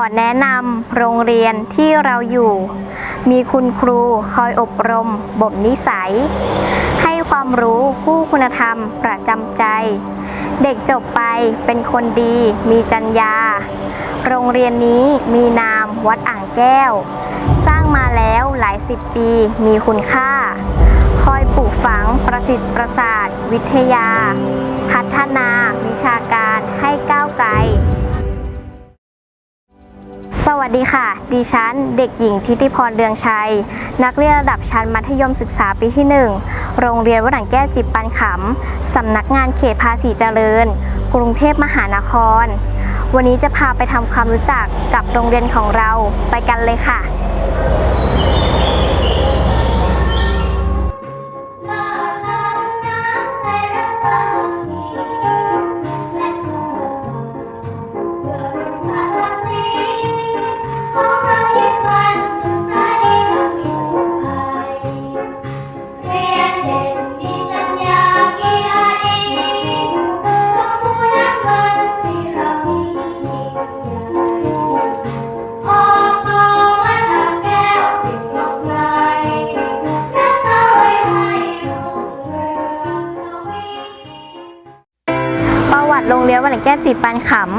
อแนะนำโรงเรียนที่เราอยู่ มีคุณครูคอยอบรมบ่มนิสัย ให้ความรู้ผู้คุณธรรมประจำใจ เด็กจบไปเป็นคนดีมีจรรยา โรงเรียนนี้มีนามวัดอ่างแก้ว สร้างมาแล้วหลายสิบปีมีคุณค่า คอยปลูกฝังประสิทธิ์ประสาท วิทยา พัฒนาวิชาการให้ก้าวไกล สวัสดีค่ะ ดิฉัน เด็กหญิงทิติพรเดืองชัย นักเรียนระดับชั้นมัธยมศึกษาปีที่ 1 โรงเรียนวัดหนังแก้วจิบปันขำ สำนักงานเขตภาษีเจริญ กรุงเทพมหานคร วันนี้จะพาไปทำความรู้จักกับโรงเรียนของเราไปกันเลยค่ะ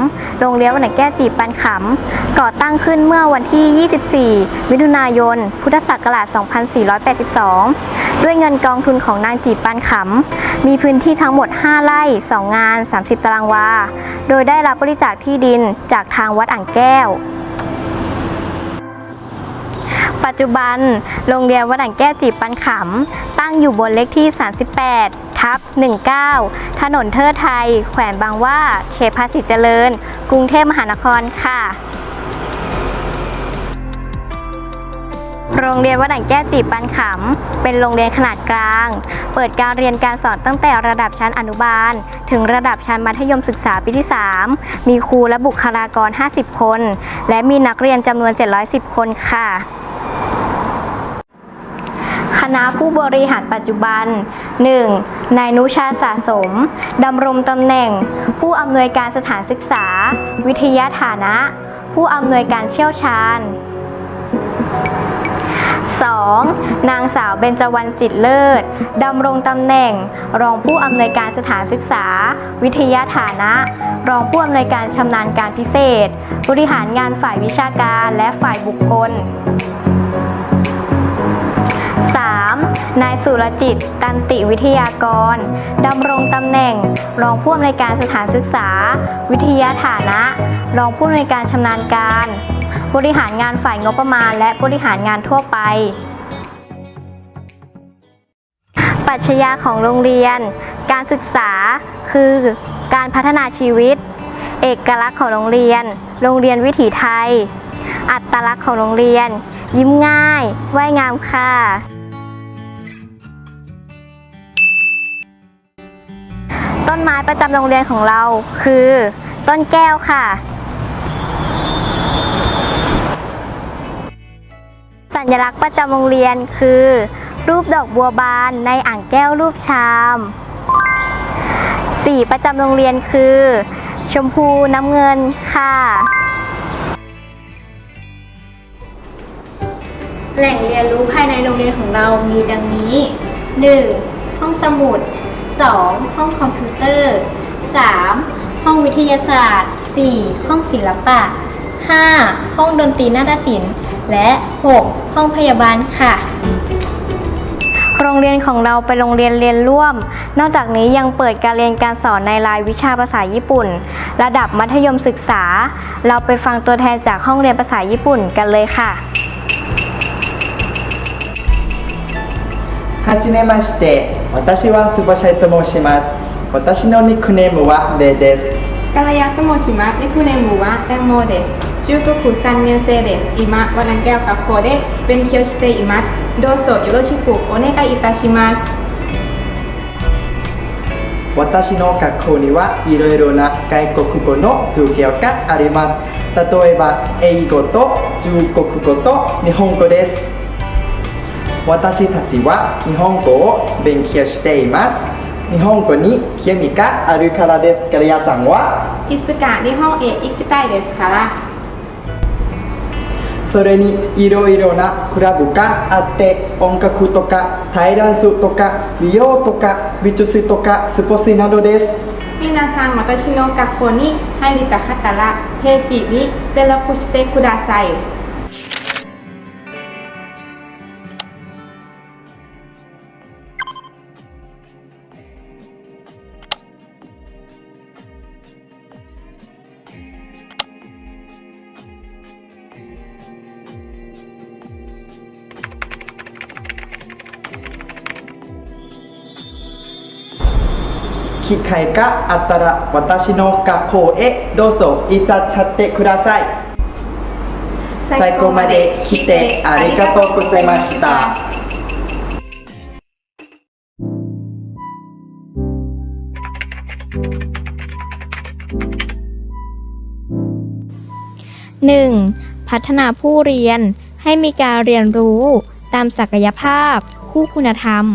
ำโรงเรียนวัดหนังแก้วจีบปันขำ ก่อตั้งขึ้นเมื่อวันที่ 24 มิถุนายน พุทธศักราช 2482 ด้วยเงินกองทุนของนางจีบปันขำ มีพื้นที่ทั้งหมด 5 ไร่ 2 งาน 30 ตารางวา โดยได้รับบริจาคที่ดินจากทางวัดอ่างแก้วปัจจุบัน โรงเรียนวัดอ่างแก้วจีบปันขำ ตั้งอยู่บนเลขที่ 38 ทับ19 ถนนเทิดไทย แขวงบางว่า เขตภาษีเจริญ กรุงเทพมหานครค่ะ โรงเรียนวัดอ่างแก้จีบปันขำ เป็นโรงเรียนขนาดกลาง เปิดการเรียนการสอนตั้งแต่ระดับชั้นอนุบาล ถึงระดับชั้นมัธยมศึกษาปีที่ 3 มีครูและบุคลากร 50 คน และมีนักเรียนจำนวน 710 คนค่ะ ณะผู้บริหารปัจจุบัน 1. นายนุชาสะสม ดำรงตำแหน่ง ผู้อำนวยการสถานศึกษา วิทยาฐานะ ผู้อำนวยการเชี่ยวชาญ 2. นางสาวเบญจวรรณจิตเลิศ ดำรงตำแหน่ง รองผู้อำนวยการสถานศึกษา วิทยาฐานะ รองผู้อำนวยการชำนาญการพิเศษ บริหารงานฝ่ายวิชาการและฝ่ายบุคคล นายสุรจิต ตันติวิทยากรดำรงตำแหน่ง รองผู้อำนวยการสถานศึกษา วิทยาฐานะ รองผู้อำนวยการชำนาญการ บริหารงานฝ่ายงบประมาณ และบริหารงานทั่วไป ปรัชญาของโรงเรียน การศึกษาคือการพัฒนาชีวิต เอกลักษณ์ของโรงเรียน โรงเรียนวิถีไทย อัตลักษณ์ของโรงเรียน ยิ้มง่าย ว่ายงามค่ะ ไม้ประจำโรงเรียนของเรา คือ ต้นแก้วค่ะ สัญลักษณ์ประจำโรงเรียนคือ รูปดอกบัวบานในอ่างแก้วรูปชาม สีประจำโรงเรียนคือ ชมพูน้ำเงินค่ะ แหล่งเรียนรู้ภายในโรงเรียนของเรามีดังนี้ 1. ห้องสมุด 2. ห้องคอมพิวเตอร์ 3. ห้องวิทยาศาสตร์ 4. ห้องศิลปะ 5. ห้องดนตรีนาฏศิลป์ และ 6. ห้องพยาบาลค่ะ โรงเรียนของเราเป็นโรงเรียนเรียนร่วม นอกจากนี้ยังเปิดการเรียนการสอนในรายวิชาภาษาญี่ปุ่น ระดับมัธยมศึกษา เราไปฟังตัวแทนจากห้องเรียนภาษาญี่ปุ่นกันเลยค่ะ はじめまして 私はスバシャイと申します私のニックネームはレイですガラヤと申します。ニックネームはエンモです。中学3年生です。今、ワナンギャ学校で勉強しています。どうぞよろしくお願いいたします。私の学校にはいろいろな外国語の授業があります例えば英語と中国語と日本語です私たちは日本語を勉強しています。日本語に興味があるからです。ガリアさんは？いつか日本へ行きたいですから。それにいろいろなクラブがあって音楽とかタイダンスとか美容とか美術とかスポーツなどです。皆さん私の学校に入りたかったらページに登録してください คิดไขกะอัตระวัตชิโนกะโคเอะโดโซอิจัตชัตเตคุราไซไซโกมาเดคิเตอาริกาโตกุเซมาชิตาหนึ่งพัฒนาผู้เรียนให้มีการเรียนรู้ตามศักยภาพ คู่คุณธรรม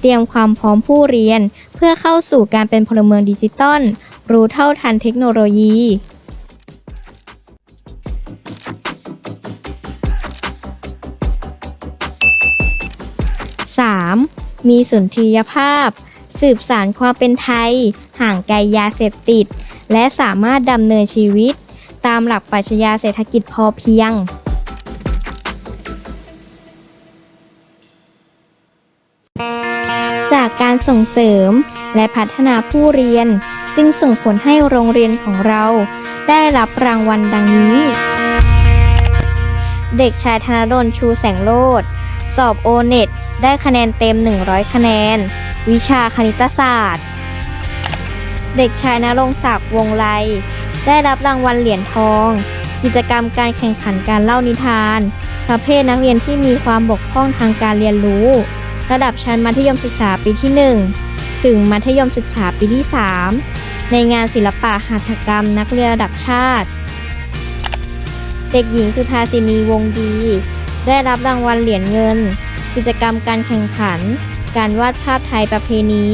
เตรียมความพร้อมผู้เรียน เพื่อเข้าสู่การเป็นพลเมืองดิจิตอลรู้เท่าทันเทคโนโลยี 3. มีสุนทรียภาพ สืบสารความเป็นไทย ห่างไกลยาเสพติด และสามารถดำเนินชีวิต ตามหลักปรัชญาเศรษฐกิจพอเพียง จากการส่งเสริม และพัฒนาผู้เรียน จึงส่งผลให้โรงเรียนของเรา ได้รับรางวัลดังนี้ เด็กชายธนดลชูแสงโลดสอบโอเน็ตได้คะแนนเต็ม 100 คะแนน วิชาคณิตศาสตร์ เด็กชายนรงศักดิ์วงไลได้รับรางวัลเหรียญทอง กิจกรรมการแข่งขันการเล่านิทาน ประเภทนักเรียนที่มีความบกพร่องทางการเรียนรู้ ระดับชั้นมัธยมศึกษาปีที่ 1 ถึงมัธยมศึกษาปีที่ 3 ในงานศิลปะหัตถกรรมนักเรียนระดับชาติ เด็กหญิงสุธาสินีวงดี ได้รับรางวัลเหรียญเงิน กิจกรรมการแข่งขัน การวาดภาพไทยประเพณี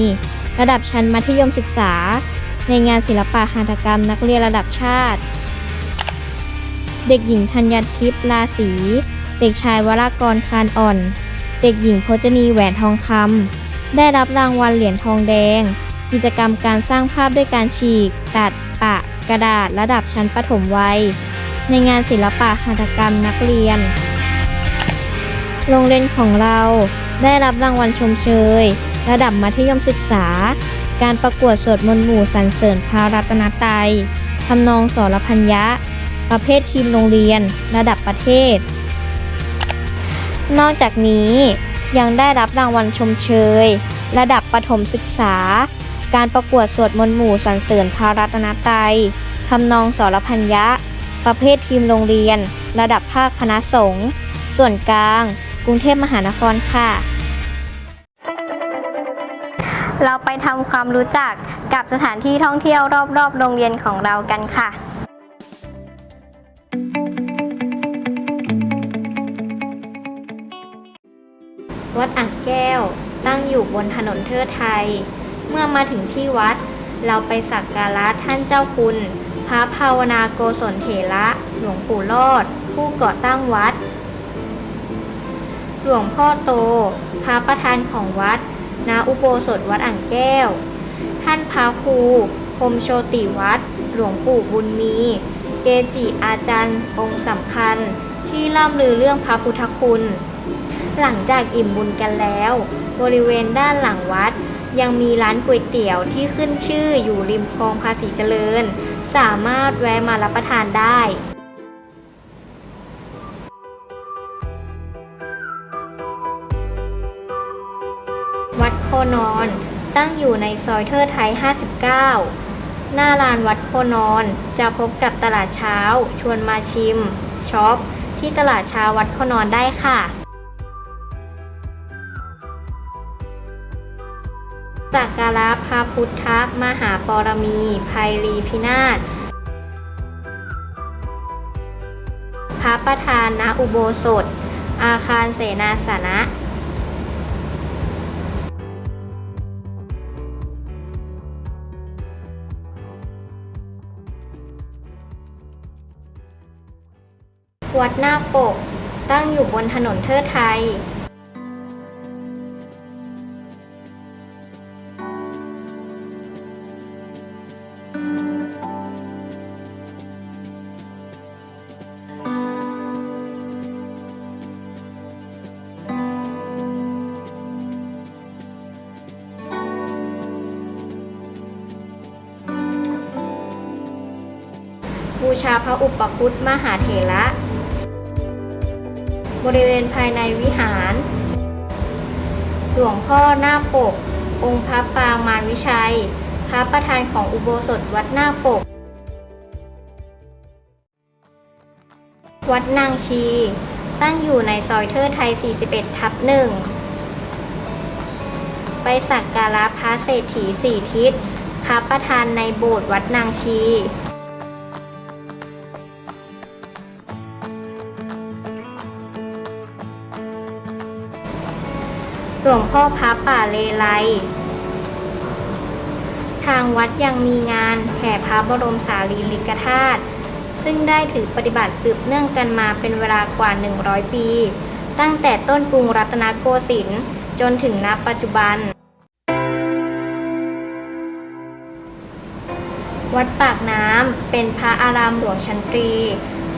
ระดับชั้นมัธยมศึกษา ในงานศิลปะหัตถกรรมนักเรียนระดับชาติ เด็กหญิงธัญทิพย์ลาศีเด็กชายวรากรคานอ่อน ด็กหญิงพจนีแหวนทองคำได้รับรางวัลเหรียญทองแดง กิจกรรมการสร้างภาพด้วยการฉีก ตัด ปะ กระดาษระดับชั้นประถมวัย ในงานศิลปะหัตถกรรมนักเรียน โรงเรียนของเราได้รับรางวัลชมเชย ระดับมัธยมศึกษา การประกวดสวดมนต์หมู่สรรเสริญพระรัตนตรัยทำนองสรพัญญะ ประเภททีมโรงเรียน ระดับประเทศ นอกจากนี้ ยังได้รับรางวัลชมเชย ระดับประถมศึกษา การประกวดสวดมนต์หมู่สรรเสริญพระรัตนตรัยทำนองสรพัญญะ ประเภททีมโรงเรียน ระดับภาคคณะสงฆ์ส่วนกลาง กรุงเทพมหานครค่ะ เราไปทำความรู้จักกับสถานที่ท่องเที่ยวรอบๆ โรงเรียนของเรากันค่ะ วัดอ่างแก้ว ตั้งอยู่บนถนนเทิดไทย เมื่อมาถึงที่วัด เราไปสักการะท่านเจ้าคุณ พระภาวนาโกศลเถระหลวงปู่รอด ผู้ก่อตั้งวัด หลวงพ่อโต พระประธานของวัด ณ อุโบสถวัดอ่างแก้ว ท่านพระครูพมโชติวัด หลวงปู่บุญมี เกจิอาจารย์องค์สำคัญที่ล่ำลือเรื่องพระพุทธคุณ หลังจากอิ่มบุญกันแล้ว บริเวณด้านหลังวัด ยังมีร้านก๋วยเตี๋ยวที่ขึ้นชื่ออยู่ริมคลองภาษีเจริญ สามารถแวะมารับประทานได้วัดโคนอน ตั้งอยู่ในซอยเทิดไทย 59 หน้าลานวัดโคนอน จะพบกับตลาดเช้า ชวนมาชิม ช็อป ที่ตลาดเช้าวัดโคนอนได้ค่ะ สักการะพระพุทธมหาปรมีภัยรีพินาศพระประธานณอุโบสถ อาคารเสนาสนะวัดหน้าปก ตั้งอยู่บนถนนเทิดไทย ชาพระอุปคุตมหาเถระ บริเวณภายในวิหาร หลวงพ่อหน้าปก องค์พระปางมารวิชัย พระประธานของอุโบสถวัดหน้าปก วัดนางชี ตั้งอยู่ในซอยเทิดไทย 41 ทับหนึ่งไปสักการะพระเศรษฐีสี่ทิศพระประธานในโบสถ์วัดนางชี หลวงพ่อพระป่าเลไลทางวัดยังมีงานแห่พระบรมสารีริกธาตุซึ่งได้ถือปฏิบัติสืบเนื่องกันมาเป็นเวลากว่า 100 ปี ตั้งแต่ต้นกรุงรัตนโกสินทร์จนถึงณปัจจุบัน วัดปากน้ำเป็นพระอารามหลวงชั้นตรี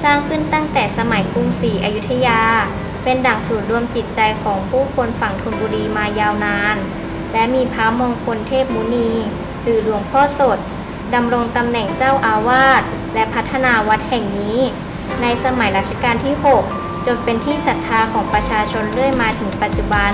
สร้างขึ้นตั้งแต่สมัยกรุงศรีอยุธยา เป็นดั่งศูนย์รวมจิตใจของผู้คนฝั่งธนบุรีมายาวนาน และมีพระมงคลเทพมุนี หรือหลวงพ่อสดดำรงตำแหน่งเจ้าอาวาสและพัฒนาวัดแห่งนี้ ในสมัยรัชกาลที่ 6 จนเป็นที่ศรัทธาของประชาชนเรื่อยมาถึงปัจจุบัน